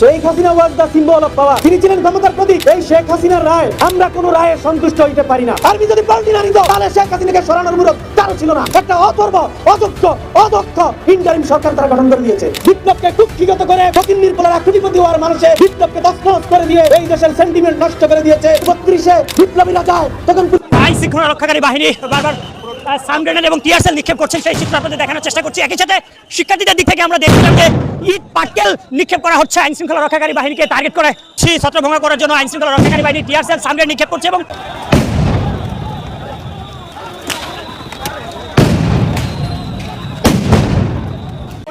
Sheikh Hasina was the symbol of power তিনি ছিলেন ক্ষমতার প্রতীক। এই শেখ হাসিনার রায়, আমরা কোনো রায়ে সন্তুষ্ট হইতে পারি না। আর্মি যদি পাল্টি না নিত, তাহলে শেখ হাসিনাকে সরানোর মূলক কারও ছিল না। একটা অথর্ব অযোগ্য অদক্ষ ইন্টারিম সরকার তারা গঠন করে দিয়েছে। বিপ্লবকে কুক্ষিগত করে ফকির নির্মলারা কোটিপতি হওয়ার মানুষে বিপ্লবকে তছনছ করে দিয়ে এই দেশের সেন্টিমেন্ট নষ্ট করে দিয়েছে। বত্রিশে বিপ্লবীরা যায় তখন আইন শৃঙ্খলা রক্ষাকারী বাহিনী, বারবার সান গ্রেনেড এবং টিয়ারসেল নিক্ষেপ করছেন সেই চিত্র আপনাদের দেখানোর চেষ্টা করছি। একই সাথে শিক্ষার্থীদের দিক থেকে আমরা দেখছিলাম যে ইট পাটকেল নিক্ষেপ করা হচ্ছে আইন শৃঙ্খলা রক্ষাকারী বাহিনীকে টার্গেট করে। সেই ছত্রভঙ্গ করার জন্য আইন শৃঙ্খলা রক্ষাকারী বাহিনী টিয়ারসেল সামগ্রেন নিক্ষেপ করছে এবং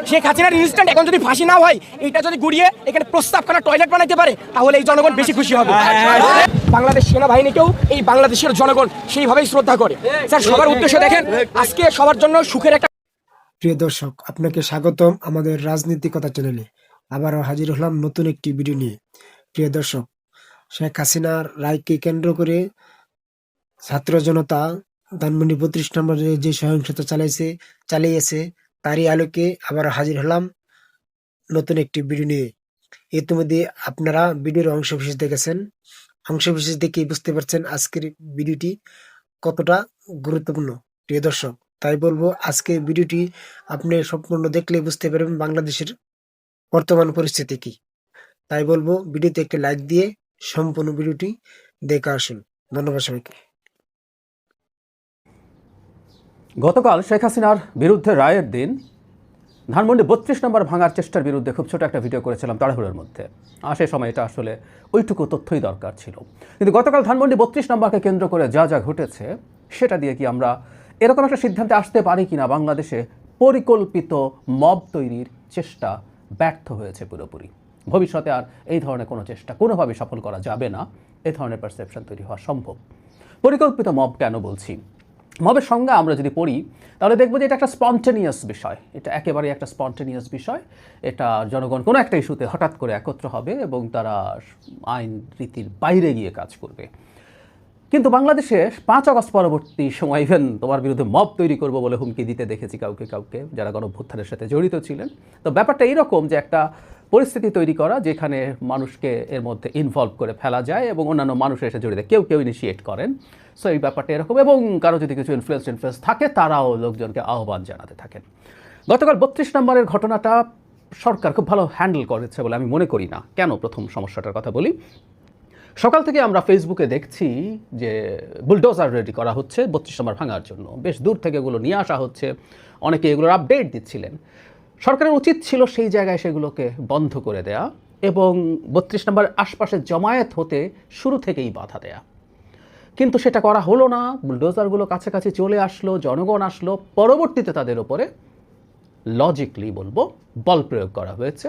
শেখ হাসিনার ইনস্ট্যান্ট এখন যদি ফাঁসি না হয় এটা যদি গুড়িয়ে এখানে প্রস্তাবখানা টয়লেট বানাইতে পারে তাহলে এই জনগণ বেশি খুশি হবে। বাংলাদেশ সেনাবাহিনীকেও এই বাংলাদেশের জনগণ সেইভাবেই শ্রদ্ধা করে। স্যার সবার উদ্দেশ্যে দেখেন আজকে সবার জন্য সুখের একটা প্রিয় দর্শক আপনাকে স্বাগতম আমাদের রাজনীতিকতা চ্যানেলে আবারও হাজির হলাম নতুন একটি ভিডিও নিয়ে। প্রিয় দর্শক শেখ হাসিনার রায়কে কেন্দ্র করে ছাত্র জনতা ধানমন্ডি বত্রিশ নম্বরে যে সহিংসতা চালাইছে চালিয়েছে তারই আলোকে আবার হাজির হলাম নতুন একটি ভিডিও নিয়ে। ইতিমধ্যে আপনারা ভিডিওর অংশ বিশেষ দেখেছেন। অংশ বিশেষ দেখে বুঝতে পারছেন আজকের ভিডিওটি কতটা গুরুত্বপূর্ণ। প্রিয় দর্শক, তাই বলব আজকে ভিডিওটি আপনি সম্পূর্ণ দেখলে বুঝতে পারবেন বাংলাদেশের বর্তমান পরিস্থিতি কি। তাই বলব ভিডিওতে একটি লাইক দিয়ে সম্পূর্ণ ভিডিওটি দেখে আসুন। ধন্যবাদ সবাইকে। গতকাল শেখ হাসিনার বিরুদ্ধে রায়ের দিন ধানমন্ডি বত্রিশ নম্বর ভাঙার চেষ্টার বিরুদ্ধে খুব ছোট একটা ভিডিও করেছিলাম তাড়াহুড়োর মধ্যে। আর সেই সময় এটা আসলে ওইটুকু তথ্যই দরকার ছিল। কিন্তু গতকাল ধানমন্ডি বত্রিশ নম্বরকে কেন্দ্র করে যা যা ঘটেছে, সেটা দিয়ে কি আমরা এরকম একটা সিদ্ধান্তে আসতে পারি কিনা? বাংলাদেশে পরিকল্পিত মব তৈরির চেষ্টা ব্যর্থ হয়েছে পুরোপুরি। ভবিষ্যতে আর এই ধরনের কোনো চেষ্টা কোনোভাবে সফল করা যাবে না। এ ধরনের পারসেপশন তৈরি হওয়া সম্ভব। পরিকল্পিত মব কেন বলছি? মবের সংজ্ঞা আমরা যদি পড়ি, তাহলে দেখব যে এটা একটা স্পন্টেনিয়াস বিষয়। এটা একেবারে একটা স্পন্টেনিয়াস বিষয়। এটা জনগণ কোনো একটা ইস্যুতে হঠাৎ করে একত্র হবে এবং তারা আইন রীতির বাইরে গিয়ে কাজ করবে। কিন্তু বাংলাদেশে পাঁচ আগস্ট পরবর্তী সময় ইভেন তোমার বিরুদ্ধে মব তৈরি করব বলে হুমকি দিতে দেখেছি কাউকে কাউকে, যারা গণভ্যুত্থানের সাথে জড়িত ছিলেন। তো ব্যাপারটা এইরকম যে একটা পরিস্থিতি তৈরি করা যেখানে মানুষকে এর মধ্যে ইনভলভ করে ফেলা যায় এবং অন্যান্য মানুষের সাথে জড়িত, কেউ কেউ ইনিশিয়েট করেন। সো এই ব্যাপারটা এরকম এবং কারও যদি কিছু ইনফ্লুয়েন্স ইনফ্লুয়েন্স থাকে, তারাও লোকজনকে আহ্বান জানাতে থাকেন। গতকাল বত্রিশ নম্বরের ঘটনাটা সরকার খুব ভালো হ্যান্ডেল করেছে বলে আমি মনে করি না। কেন প্রথম সমস্যাটার কথা বলি? সকাল থেকে আমরা ফেসবুকে দেখছি যে বুলডোজার রেডি করা হচ্ছে, বত্রিশ নম্বর ভাঙার জন্য। বেশ দূর থেকে এগুলো নিয়ে আসা হচ্ছে। অনেকে এগুলোর আপডেট দিচ্ছিলেন। সরকারের উচিত ছিল সেই জায়গায় সেগুলোকে বন্ধ করে দেয়া এবং বত্রিশ নম্বর আশপাশে জমায়েত হতে শুরু থেকেই বাধা দেয়া। কিন্তু সেটা করা হলো না, বুলডোজারগুলো কাছাকাছি চলে আসলো, জনগণ আসলো, পরবর্তীতে তাদের ওপরে লজিকলি বলব, বল প্রয়োগ করা হয়েছে।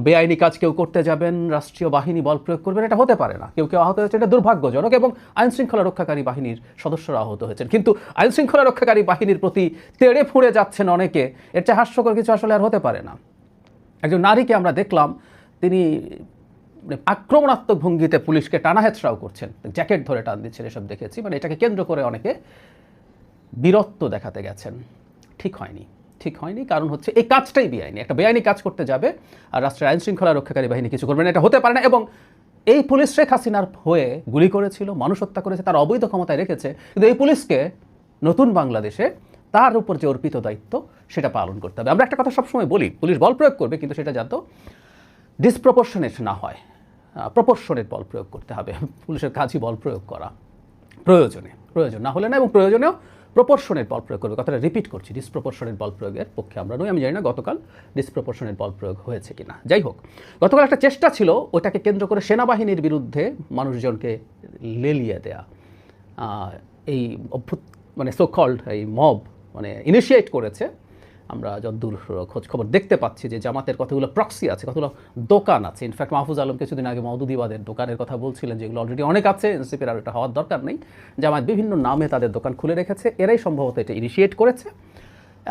বেআইনি কাজ কেউ করতে যাবেন, রাষ্ট্রীয় বাহিনী বল প্রয়োগ করবেন, এটা হতে পারে না। কেউ কেউ আহত হয়েছে এটা দুর্ভাগ্যজনক এবং আইন শৃঙ্খলা রক্ষাকারী বাহিনীর সদস্যরা আহত হয়েছেন। কিন্তু আইন শৃঙ্খলা রক্ষাকারী বাহিনীর প্রতি তেড়ে ফুঁড়ে যাচ্ছেন অনেকে। এর চেয়ে হাস্যকর কিছু আসলে আর হতে পারে না। একজন নারীকে আমরা দেখলাম, তিনি মানে আক্রমণাত্মক ভঙ্গিতে পুলিশকে টানা হেঁচড়াও করছেন। জ্যাকেট ধরে টান দিচ্ছেন এসব দেখেছি মানে এটাকে কেন্দ্র করে অনেকে বীরত্ব দেখাতে গেছেন। ঠিক হয়নি। ঠিক হয়নি। কারণ হচ্ছে এই কাজটাই বেআইনি। একটা বেআইনি কাজ করতে যাবে আর রাষ্ট্রের আইন শৃঙ্খলা রক্ষাকারী বাহিনী কিছু করবে না। এটা হতে পারে না এবং এই পুলিশ শেখ হাসিনার হয়ে গুলি করেছিল, মানুষ হত্যা করেছে, তার অবৈধ ক্ষমতায় রেখেছে। কিন্তু এই পুলিশকে নতুন বাংলাদেশে তার উপর যে অর্পিত দায়িত্ব, সেটা পালন করতে হবে। আমরা একটা কথা সবসময় বলি, পুলিশ বল প্রয়োগ করবে, কিন্তু সেটা যাতে ডিসপ্রপোর্শনেট না হয়। প্রপোর্শনেট বল প্রয়োগ করতে হবে। পুলিশের কাজই বল প্রয়োগ করা। প্রয়োজনে। প্রয়োজন না হলে না, এবং প্রয়োজনেও প্রপোর্শনের বল প্রয়োগ করবে। কথাটা রিপিট করছি ডিসপ্রপোর্শনের বল প্রয়োগের পক্ষে আমরা নই, আমি জানি না গতকাল ডিসপ্রপোর্শনের বল প্রয়োগ হয়েছে কিনা। যাই হোক, গতকাল একটা চেষ্টা ছিল ওটাকে কেন্দ্র করে সেনাবাহিনীর বিরুদ্ধে মানুষজনকে লেলিয়ে দেয়া। এই অভ্যুত মানে সোকল্ড এই মব মানে ইনিশিয়েট করেছে। আমরা যতদূর খোঁজ খবর দেখতে পাচ্ছি যে জামাতের কতগুলো প্রক্সি আছে, কতগুলো দোকান আছে। ইনফ্যাক্ট মাহফুজ আলম কিছুদিন আগে মৌদুদিবাদের দোকানের কথা বলছিলেন যেগুলো অলরেডি অনেক আছে, এনসিপির আর এটা হওয়ার দরকার নেই। জামাত বিভিন্ন নামে তাদের দোকান খুলে রেখেছে, এরাই সম্ভবত এটা ইনিশিয়েট করেছে।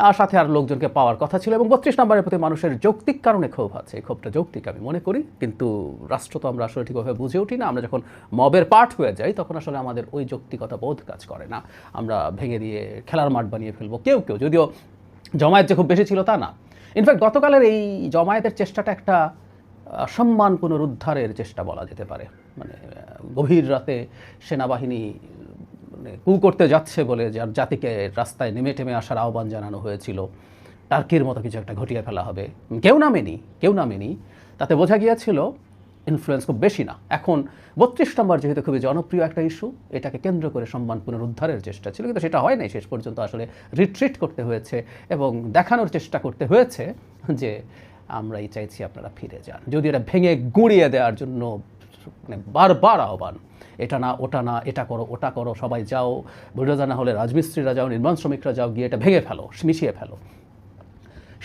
আর সাথে আর লোকজনকে পাওয়ার কথা ছিল এবং বত্রিশ নম্বরের প্রতি মানুষের যৌক্তিক কারণে ক্ষোভ আছে। এই ক্ষোভটা যৌক্তিক আমি মনে করি, কিন্তু রাষ্ট্র তো আমরা আসলে ঠিকভাবে বুঝে উঠি না। আমরা যখন মবের পার্ট হয়ে যাই, তখন আসলে আমাদের ওই যৌক্তিকতা বোধ কাজ করে না। আমরা ভেঙে দিয়ে খেলার মাঠ বানিয়ে ফেলব, কেউ কেউ। যদিও জমায়েত যে খুব বেশি ছিল তা না। ইনফ্যাক্ট গতকালের এই জমায়েতের চেষ্টাটা একটা সম্মান পুনরুদ্ধারের চেষ্টা বলা যেতে পারে। মানে গভীর রাতে সেনাবাহিনী মানে কু করতে যাচ্ছে বলে যার জাতিকে রাস্তায় নেমে টেমে আসার আহ্বান জানানো হয়েছিল। টার্কির মতো কিছু একটা ঘটিয়ে ফেলা হবে। কেউ নামেনি কেউ নামেনি। তাতে বোঝা গিয়েছিল ইনফ্লুয়েন্স খুব বেশি না। এখন বত্রিশ নম্বর যেহেতু খুবই জনপ্রিয় একটা ইস্যু এটাকে কেন্দ্র করে সম্মান পুনরুদ্ধারের চেষ্টা ছিল, কিন্তু সেটা হয় নাই। শেষ পর্যন্ত আসলে রিট্রিট করতে হয়েছে এবং দেখানোর চেষ্টা করতে হয়েছে যে আমরাই চাইছি আপনারা ফিরে যান। যদি এটা ভেঙে গুঁড়িয়ে দেওয়ার জন্য মানে বারবার আহ্বান, এটা না, ওটা না, এটা করো, ওটা করো, সবাই যাও বুলডোজার না হলে রাজমিস্ত্রিরা যাও, নির্মাণ শ্রমিকরা যাও, গিয়ে এটা ভেঙে ফেলো, মিশিয়ে ফেলো।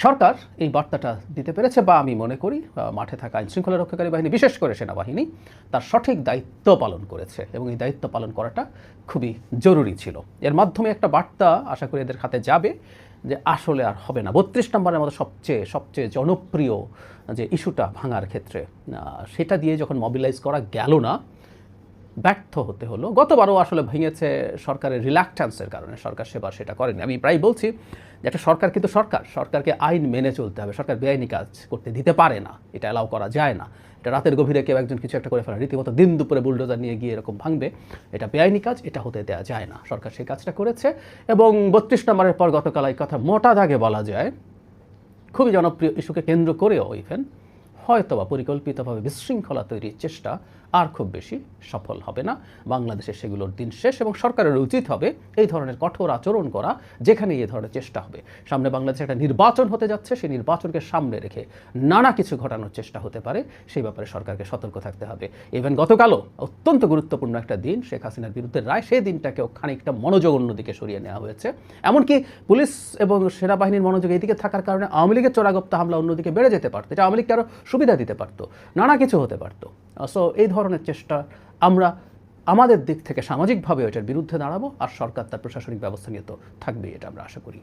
সরকার এই বার্তাটা দিতে পেরেছে বা আমি মনে করি মাঠে থাকা আইন শৃঙ্খলা রক্ষাকারী বাহিনী, বিশেষ করে সেনাবাহিনী, তার সঠিক দায়িত্ব পালন করেছে এবং এই দায়িত্ব পালন করাটা খুবই জরুরি ছিল। এর মাধ্যমে একটা বার্তা আশা করি এদের হাতে যাবে যে আসলে আর হবে না। বত্রিশ নম্বরের মতো সবচেয়ে সবচেয়ে জনপ্রিয় যে ইস্যুটা ভাঙার ক্ষেত্রে সেটা দিয়ে যখন মবিলাইজ করা গেল না ব্যর্থ হতে হলো। গতবারও আসলে ভেঙেছে সরকারের রিল্যাক্টান্সের কারণে। সরকার সেবার সেটা করেনি। আমি প্রায় বলছি যে একটা সরকার কিন্তু সরকার। সরকারকে আইন মেনে চলতে হবে। সরকার বেআইনি কাজ করতে দিতে পারে না। এটা অ্যালাউ করা যায় না। এটা রাতের গভীরে কেউ একজন কিছু একটা করে ফেলে। রীতিমতো দিন দুপুরে বুলডোজার নিয়ে গিয়ে এরকম ভাঙবে। এটা বেআইনি কাজ, এটা হতে দেওয়া যায় না। সরকার সেই কাজটা করেছে এবং বত্রিশ নম্বরের পর গতকাল এই কথা মোটা দাগে বলা যায়। খুবই জনপ্রিয় ইস্যুকে কেন্দ্র করেও ইভেন হয়তোবা পরিকল্পিতভাবে বিশৃঙ্খলা তৈরির চেষ্টা আর খুব বেশি সফল হবে না। বাংলাদেশে সেগুলোর দিন শেষ এবং সরকারের উচিত হবে এই ধরনের কঠোর আচরণ করা যেখানে এই ধরনের চেষ্টা হবে। সামনে বাংলাদেশে একটা নির্বাচন হতে যাচ্ছে, সেই নির্বাচনকে সামনে রেখে নানা কিছু ঘটানোর চেষ্টা হতে পারে, সেই ব্যাপারে সরকারকে সতর্ক থাকতে হবে। ইভেন গতকালও অত্যন্ত গুরুত্বপূর্ণ একটা দিন, শেখ হাসিনার বিরুদ্ধে রায়, সেই দিনটাকেও খানিকটা মনোযোগ অন্যদিকে সরিয়ে নেওয়া হয়েছে। এমনকি পুলিশ এবং সেনাবাহিনীর মনোযোগ এইদিকে থাকার কারণে আওয়ামী লীগের চোরাগপ্তা হামলা অন্যদিকে বেড়ে যেতে পারতো, এটা আওয়ামী লীগকে আরও সুবিধা দিতে পারতো, নানা কিছু হতে পারতো। সো এই ধরনের চেষ্টা আমরা আমাদের দিক থেকে সামাজিকভাবে এটার বিরুদ্ধে দাঁড়াবো আর সরকার তার প্রশাসনিক ব্যবস্থা নিয়ে তো থাকবেই এটা আমরা আশা করি।